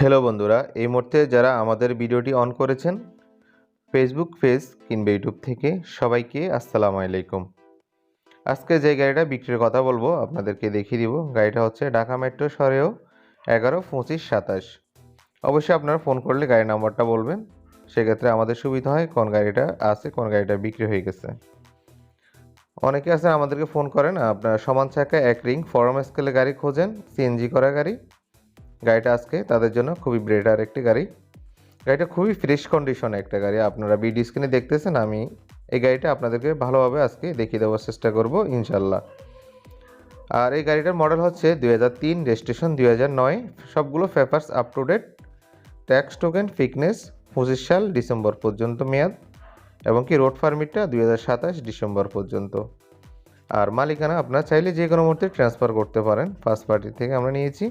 Hello বন্ধুরা, এই মুহূর্তে যারা আমাদের ভিডিওটি অন করেছেন ফেসবুক পেজ কিংবা ইউটিউব থেকে সবাইকে আসসালামু আলাইকুম। আজকে যে গাড়িটা বিক্রির কথা বলব, আপনাদেরকে দেখিয়ে দিব। গাড়িটা হচ্ছে ঢাকা মেট্রো সরেও এগারো, পঁচিশ, সাতাশ। অবশ্যই আপনারা ফোন করলে গাড়ির নাম্বারটা বলবেন, সেক্ষেত্রে আমাদের সুবিধা হয় কোন গাড়িটা আছে, কোন গাড়িটা বিক্রি হয়ে গেছে। অনেকে আছে আমাদেরকে ফোন করেন, আপনারা সমান চাকা, এক রিং ফরম স্কেলে গাড়ি খোঁজেন সিএনজি করা গাড়ি। গাড়িটা আজকে তাদের জন্য খুবই ব্রেডার একটি গাড়ি। গাড়িটা খুবই ফ্রেশ কন্ডিশনে একটা গাড়ি। আপনারা বিডি স্ক্রিনে দেখতেছেন, আমি এই গাড়িটা আপনাদেরকে ভালোভাবে আজকে দেখিয়ে দেওয়ার চেষ্টা করব ইনশাল্লাহ আর এই গাড়িটার মডেল হচ্ছে দুই হাজার তিন রেজিস্ট্রেশন দুই হাজার নয়। সবগুলো papers up to date tax token fitness পঁচিশ সাল, ডিসেম্বর পর্যন্ত মেয়াদ। এবং কি রোড পারমিটটা দুই হাজার সাতাশ, ডিসেম্বর পর্যন্ত। আর মালিকানা আপনারা চাইলে যে কোনো মুহূর্তে ট্রান্সফার করতে পারেন। ফার্স্ট পার্টি থেকে আমরা নিয়েছি।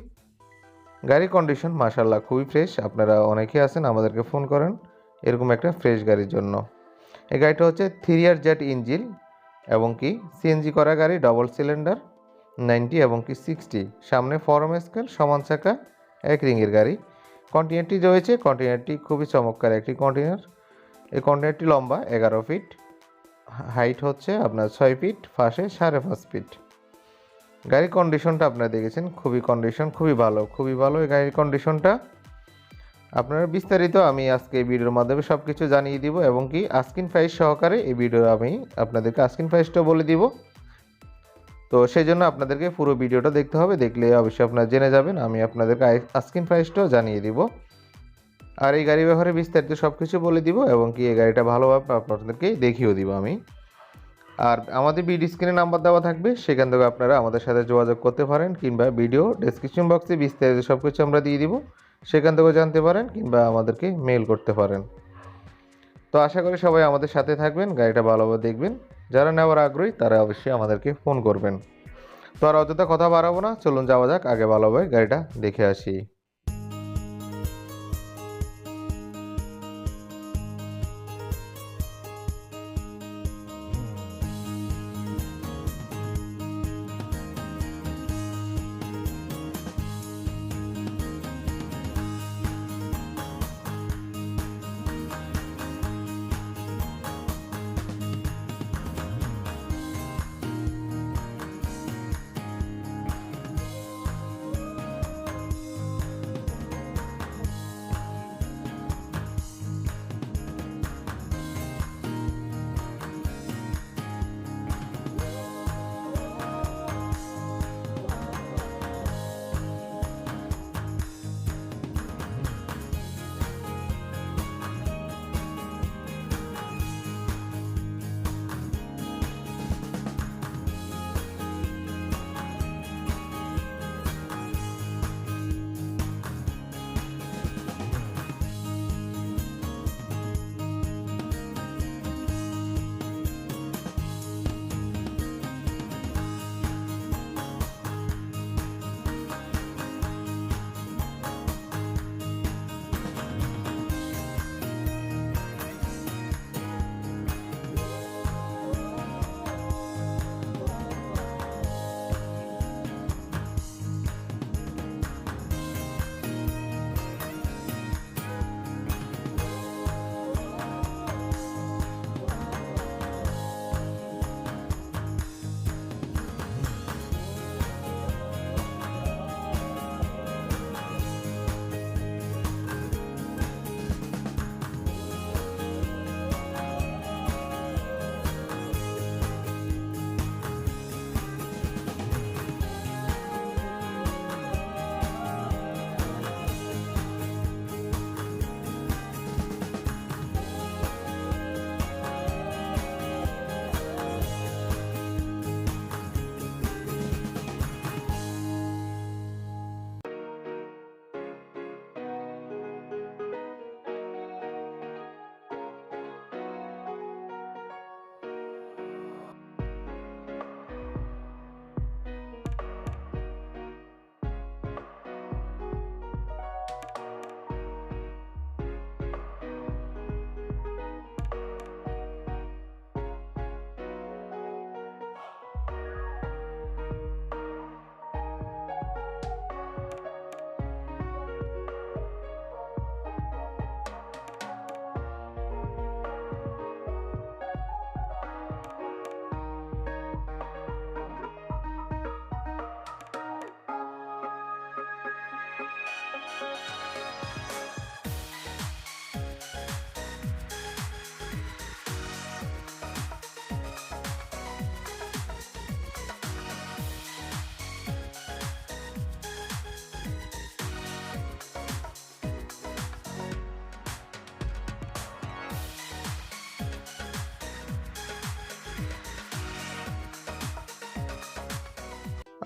গাড়ির কন্ডিশন মাশাল্লাহ খুবই ফ্রেশ আপনারা অনেকেই আছেন, আমাদেরকে ফোন করেন এরকম একটা ফ্রেশ গাড়ির জন্য। এই গাড়িটা হচ্ছে থ্রি ইয়ার জেট ইঞ্জিন এবং কি সিএনজি করা গাড়ি ডবল সিলিন্ডার নাইনটি এবং কি সিক্সটি সামনে ফরম স্কেল সমান চাকা, এক রিংয়ের গাড়ি। কন্টেনারটি রয়েছে কন্টেনারটি খুবই চমৎকার একটি কন্টেনার এই কন্টেনারটি লম্বা, এগারো ফিট হাইট হচ্ছে আপনার ছয় ফিট ফাঁসে সাড়ে পাঁচ ফিট গাড়ির কন্ডিশনটা আপনারা দেখেছেন, খুবই কন্ডিশন খুবই ভালো খুবই ভালো এই গাড়ির কন্ডিশনটা আপনারা বিস্তারিত আমি আজকে এই ভিডিওর মাধ্যমে সব কিছু জানিয়ে দিব এবং কি আস্কিন প্রাইস সহকারে এই ভিডিও আমি আপনাদেরকে আস্কিন প্রাইসটাও বলে দিব। তো সেই জন্য আপনাদেরকে পুরো ভিডিওটা দেখতে হবে, দেখলে অবশ্যই আপনারা জেনে যাবেন, আমি আপনাদেরকে আস্কিন প্রাইসটাও জানিয়ে দিব। আর এই গাড়ি ব্যাপারে বিস্তারিত সব কিছু বলে দিব এবং কি এই গাড়িটা ভালোভাবে আপনাদেরকে দেখিয়েও দিব আমি। আর আমাদের বিডি স্ক্রিনে নাম্বার দেওয়া থাকবে, সেখান থেকে আপনারা আমাদের সাথে যোগাযোগ করতে পারেন কিংবা ভিডিও ডেসক্রিপশন বক্সে বিস্তারিত সব কিছু আমরা দিয়ে দিব, সেখান থেকেও জানতে পারেন কিংবা আমাদেরকে মেল করতে পারেন। তো আশা করি সবাই আমাদের সাথে থাকবেন, গাড়িটা ভালোভাবে দেখবেন, যারা নেওয়ার আগ্রহী তারা অবশ্যই আমাদেরকে ফোন করবেন। তো আর অযথা কথা বাড়াবো না, চলুন যাওয়া যাক, আগে ভালোভাবে গাড়িটা দেখে আসি।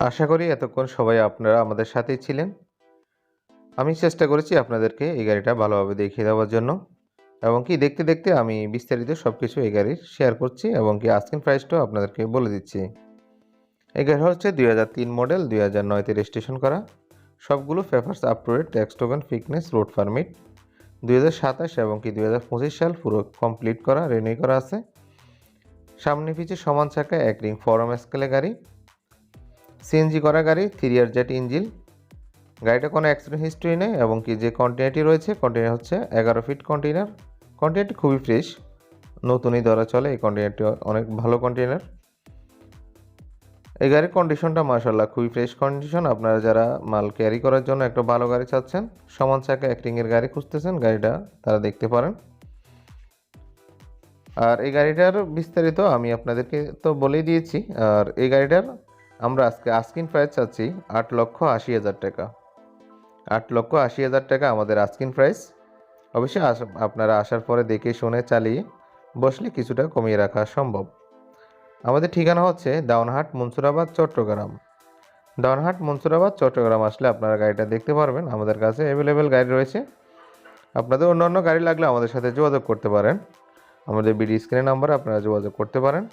আশা করি এতক্ষণ সবাই আপনারা আমাদের সাথেই ছিলেন। আমি চেষ্টা করেছি আপনাদেরকে এই গাড়িটা ভালোভাবে দেখিয়ে দেওয়ার জন্য এবং কি দেখতে দেখতে আমি বিস্তারিত সব কিছু এই গাড়ির শেয়ার করছি এবং কি আস্কিং প্রাইসটাও আপনাদেরকে বলে দিচ্ছি। এই গাড়ি হচ্ছে দুই হাজার তিন মডেল দুই হাজার নয়তে রেজিস্ট্রেশন করা। সবগুলো papers up to date tax token fitness road permit দুই হাজার সাতাশ এবং কি দুই হাজার পঁচিশ সাল পুরো কমপ্লিট করা রেনিউ করা আছে। সামনে পিছে সমান চাকায় এক রিং ফরম স্কেলে গাড়ি। সিএনজি করা গাড়ি থ্রি ইয়ার জেট ইঞ্জিল গাড়িটা কোনো অ্যাক্সিডেন্ট হিস্ট্রি নেই এবং কি যে কন্টেনারটি রয়েছে কন্টেনার হচ্ছে এগারো ফিট কন্টেনার কন্টেনারটি খুবই ফ্রেশ নতুনই ধরা চলে, এই কন্টেনারটি অনেক ভালো কন্টেনার এই গাড়ির কন্ডিশনটা মার্শাল্লাহ খুবই ফ্রেশ কন্ডিশন আপনারা যারা মাল ক্যারি করার জন্য একটা ভালো গাড়ি চাচ্ছেন, সমান চাকা অ্যাক্টিংয়ের গাড়ি খুঁজতেছেন, গাড়িটা তারা দেখতে পারেন। আর এই গাড়িটার বিস্তারিত আমি আপনাদেরকে তো বলেই দিয়েছি, আর এই গাড়িটার আমরা আজকে আস্কিন প্রাইস চাচ্ছি আট লক্ষ আশি হাজার টাকা। আট লক্ষ আশি হাজার টাকা আমাদের আস্কিন প্রাইস। অবশ্যই আপনারা আসার পরে দেখে শুনে চালিয়ে বসলে কিছুটা কমিয়ে রাখা সম্ভব। আমাদের ঠিকানা হচ্ছে দাউনহাট মনসুরাবাদ, চট্টগ্রাম। দাউনহাট মনসুরাবাদ, চট্টগ্রাম আসলে আপনারা গাড়িটা দেখতে পারবেন। আমাদের কাছে অ্যাভেলেবেল গাড়ি রয়েছে। আপনাদের অন্যান্য গাড়ি লাগলে আমাদের সাথে যোগাযোগ করতে পারেন। আমাদের বিডি স্ক্রিনের নাম্বারে আপনারা যোগাযোগ করতে পারেন।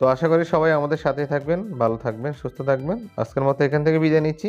তো আশা করি সবাই আমাদের সাথেই থাকবেন, ভালো থাকবেন, সুস্থ থাকবেন। আজকের মতো এখান থেকে বিদায় নিচ্ছি।